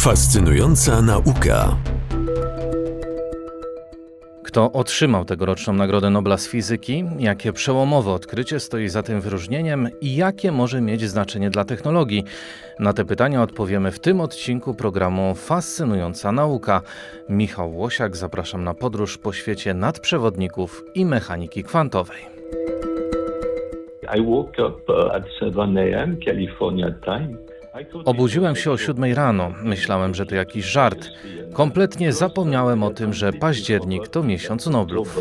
Fascynująca nauka. Kto otrzymał tegoroczną Nagrodę Nobla z fizyki? Jakie przełomowe odkrycie stoi za tym wyróżnieniem i jakie może mieć znaczenie dla technologii? Na te pytania odpowiemy w tym odcinku programu Fascynująca nauka. Michał Łosiak, zapraszam na podróż po świecie nadprzewodników i mechaniki kwantowej. I woke up uh, at 7 a.m. California time. Obudziłem się o siódmej rano. Myślałem, że to jakiś żart. Kompletnie zapomniałem o tym, że październik to miesiąc Noblów.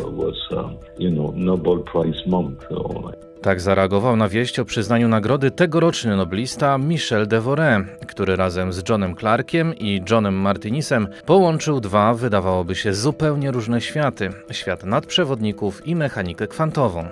Tak zareagował na wieść o przyznaniu nagrody tegoroczny noblista Michel Devoré, który razem z Johnem Clarkiem i Johnem Martinisem połączył dwa, wydawałoby się, zupełnie różne światy: świat nadprzewodników i mechanikę kwantową.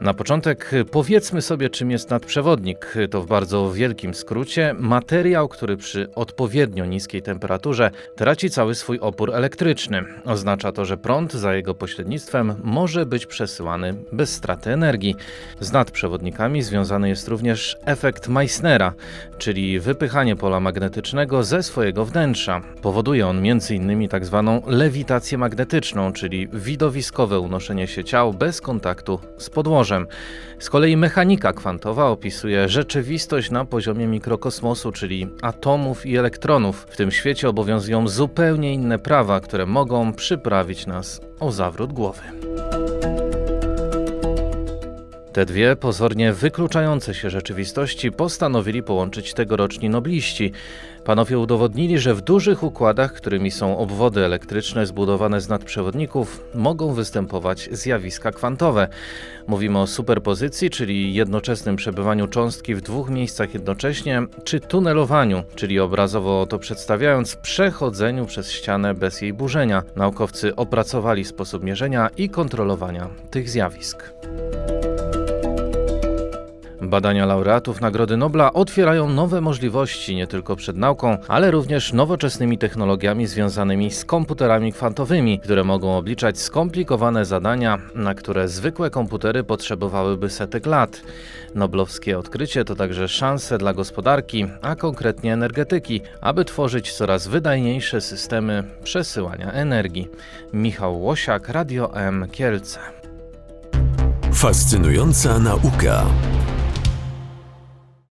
Na początek powiedzmy sobie, czym jest nadprzewodnik. To w bardzo wielkim skrócie materiał, który przy odpowiednio niskiej temperaturze traci cały swój opór elektryczny. Oznacza to, że prąd za jego pośrednictwem może być przesyłany bez straty energii. Z nadprzewodnikami związany jest również efekt Meissnera, czyli wypychanie pola magnetycznego ze swojego wnętrza. Powoduje on m.in. tzw. tak lewitację magnetyczną, czyli widowiskowe unoszenie się ciał bez kontaktu z podłożem. Z kolei mechanika kwantowa opisuje rzeczywistość na poziomie mikrokosmosu, czyli atomów i elektronów. W tym świecie obowiązują zupełnie inne prawa, które mogą przyprawić nas o zawrót głowy. Te dwie pozornie wykluczające się rzeczywistości postanowili połączyć tegoroczni nobliści. Panowie udowodnili, że w dużych układach, którymi są obwody elektryczne zbudowane z nadprzewodników, mogą występować zjawiska kwantowe. Mówimy o superpozycji, czyli jednoczesnym przebywaniu cząstki w dwóch miejscach jednocześnie, czy tunelowaniu, czyli obrazowo to przedstawiając, przechodzeniu przez ścianę bez jej burzenia. Naukowcy opracowali sposób mierzenia i kontrolowania tych zjawisk. Badania laureatów Nagrody Nobla otwierają nowe możliwości nie tylko przed nauką, ale również nowoczesnymi technologiami związanymi z komputerami kwantowymi, które mogą obliczać skomplikowane zadania, na które zwykłe komputery potrzebowałyby setek lat. Noblowskie odkrycie to także szanse dla gospodarki, a konkretnie energetyki, aby tworzyć coraz wydajniejsze systemy przesyłania energii. Michał Łosiak, Radio M Kielce. Fascynująca nauka.